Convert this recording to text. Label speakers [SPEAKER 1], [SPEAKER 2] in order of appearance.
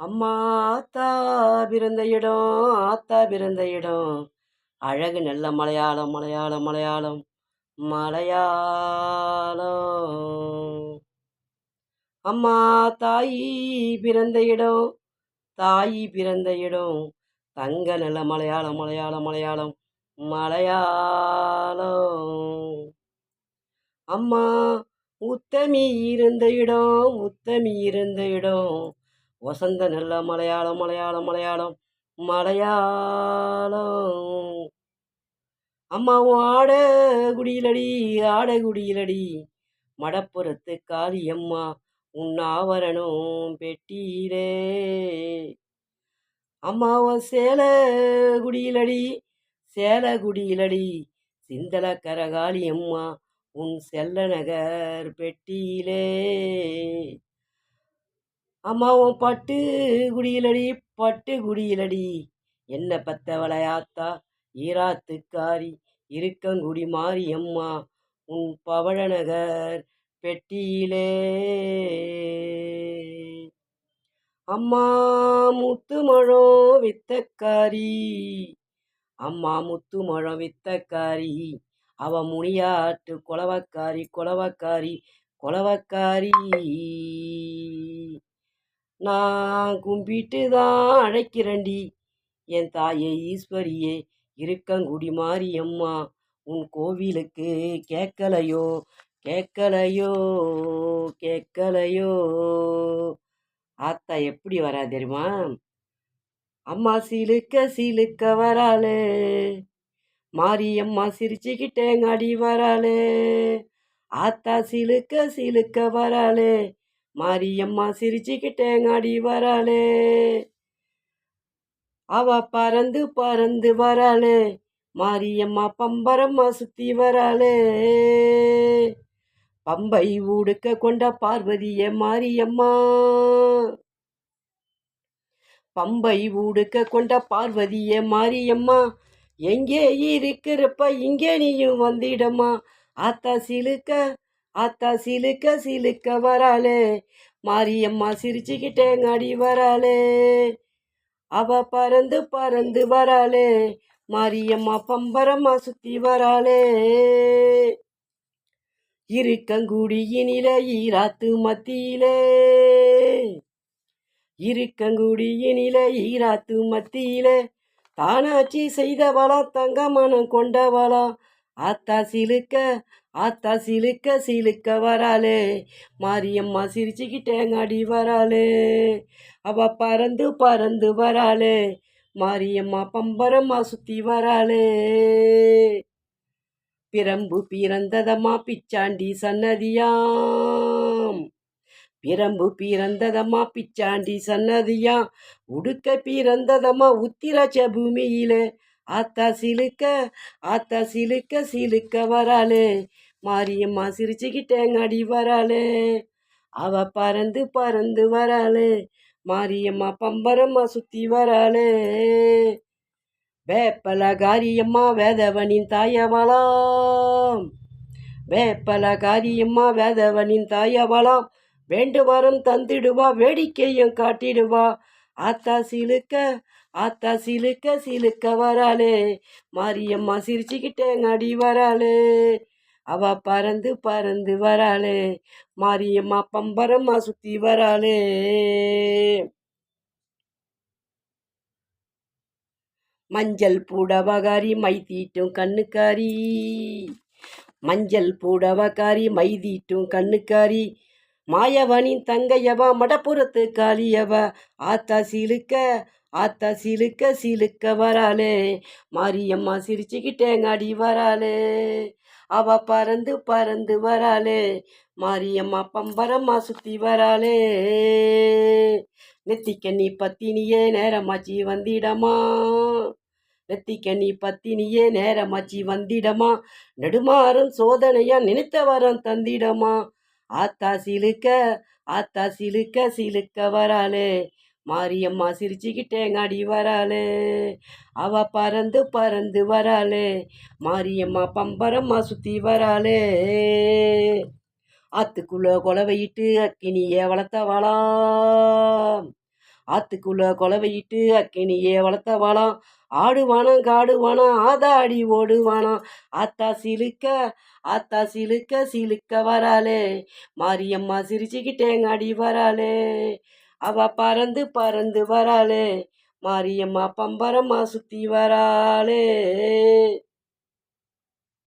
[SPEAKER 1] அம்மா ஆத்தா பிறந்த இடம் ஆத்தா பிறந்த இடம். அழகு நல்ல மலையாளம் மலையாளம் மலையாளம் மலையாளம். அம்மா தாயி பிறந்த இடம் தாயி பிறந்த இடம். தங்க நல்ல மலையாளம் மலையாளம் மலையாளம் மலையாளம். அம்மா உத்தமி இருந்த இடம் உத்தமி இருந்த இடம். வசந்த நல்ல மலையாளம் மலையாளம் மலையாளம் மலையாளம். அம்மாவும் ஆட குடியிலடி ஆட குடியிலடி. மடப்புறத்து காளியம்மா உன் ஆவரணம் பெட்டியிலே. அம்மாவும் சேல குடியிலடி சேல குடியிலடி. சிந்தல கரகாளி அம்மா உன் செல்ல நகர் பெட்டியிலே. அம்மாவும் பட்டு குடியிலடி பட்டு குடியிலடி. என்ன பத்த விளையாத்தா ஈராத்துக்காரி இருக்கங்குடி மாரியம்மா உன் பவழநகர் பெட்டியிலே. அம்மா முத்துமழம் வித்தக்காரி. அம்மா முத்துமழம் வித்தக்காரி. அவ முனியாட்டு குலவக்காரி குலவக்காரி குலவக்காரி. நான் கும்பிட்டு தான் அழைக்கிறேன்டி. என் தாயே ஈஸ்வரியே இருக்கங்குடி மாரியம்மா உன் கோவிலுக்கு கேட்கலையோ? கேட்கலையோ? கேட்கலையோ? ஆத்தா எப்படி வரா தெரியுமா? அம்மா சீலுக்க சீலுக்க வராளே. மாரியம்மா சிரிச்சுக்கிட்டேங்காடி வராளே. ஆத்தா சீலுக்க சீலுக்க வராளே. மாரியம்மா சிரிச்சுக்கிட்டேங்காடி வராளே. அவ பறந்து பறந்து வராளே. மாரியம்மா பம்பரம்மா சுத்தி வராளே. பம்பை ஊடுக்க கொண்ட பார்வதிய மாரியம்மா. பம்பை ஊடுக்க கொண்ட பார்வதிய மாரியம்மா. எங்கே இருக்கிறப்ப இங்கே நீயும் வந்திடம்மா ஆத்தா சிலுக்க ஆத்தா சிலுக்க சிலுக்க வராளே. மாரியம்மா சிரிச்சுக்கிட்டேங்காடி வராளே. அவ பறந்து பறந்து வராளே. மாரியம்மா பம்பரம்மா சுத்தி வராளே. இருக்கங்குடியினில ஈராத்து மத்தியிலே. இருக்கங்குடியினில ஈராத்து மத்தியிலே. தானாச்சி செய்தவளா தங்க மனம் கொண்டவளா. ஆத்தா சிலுக்க ஆத்தா சிலுக்க சிலுக்க வராளே மாரியம்மா சிரிச்சுக்கிட்டேங்காடி வராளே. அவ பறந்து பறந்து வராளே மாரியம்மா பம்பரம்மா சுத்தி வராளே. பிரம்பு பிறந்ததம்மா பிச்சாண்டி சன்னதியாம். பிரம்பு பிறந்ததம்மா பிச்சாண்டி சன்னதியா உடுக்க பிறந்ததம்மா உத்திராட்ச பூமியிலே. ஆத்தா சிலுக்க ஆத்தா சிலுக்க சிலுக்க வராளே. மாரியம்மா சிரிச்சுக்கிட்டேங்காடி வராளே. அவ பறந்து பறந்து வராளே. மாரியம்மா பம்பரம்மா சுத்தி வராளே. வேப்பல காரியம்மா வேதவனின் தாயவளாம். வேப்பல காரியம்மா வேதவனின் தாயவளாம். வேண்டு வரம் தந்திடுவா வேடிக்கையும் காட்டிடுவா. ஆத்தா சிலுக்க ஆத்தா சிலுக்க சிலுக்க வராளே. மாரியம்மா சிரிச்சுக்கிட்டேங்காடி வராளே. அவ பறந்து பறந்து வராளே மாரியம்மா பம்பரம்மா சுத்தி வராளே. மஞ்சள் பூடவகாரி மை தீட்டும் கண்ணுக்காரி. மஞ்சள் பூடவகாரி மை தீட்டும் கண்ணுக்காரி. மாயவனின் தங்கையவா மடப்புறத்து காளியவா ஆத்தா சீலுக்க ஆத்தா சிலுக்க சீலுக்க வராளே. மாரியம்மா சிரிச்சுக்கிட்டேங்காடி வராளே. அவ பறந்து பறந்து வராளே. மாரியம்மா பம்பரம்மா சுத்தி வராளே. நெத்திக்கண்ணி பத்தினியே நேரமாச்சி வந்திடமா. நெத்திக்கண்ணி பத்தினியே நேரமாச்சி வந்திடமா. நெடுமாறும் சோதனையா நினைத்த வரம் தந்திடமா. ஆத்தா சிலுக்க ஆத்தா சிலுக்க சிலுக்க வராளே. மாரியம்மா சிரிச்சுக்கிட்டேங்காடி வராளே? அவ பறந்து பறந்து வராளே. மாரியம்மா பம்பரம்மா சுத்தி வராளே. ஆத்துக்குள்ள கொலவையிட்டு அக்கினிய வளர்த்தவாளாம். ஆத்துக்குள்ள கொலவையிட்டு அக்கினியே வளர்த்தவாளாம். ஆடுவானாம் காடுவானாம் ஆதாடி ஓடுவானாம். ஆத்தா சிலுக்க ஆத்தா சிலுக்க சிலுக்க வராளே. மாரியம்மா சிரிச்சுக்கிட்டேங்காடி வராளே? அவ பறந்து பறந்து வராளே. மாரியம்மா பம்பரம்மா சுற்றி வராளே.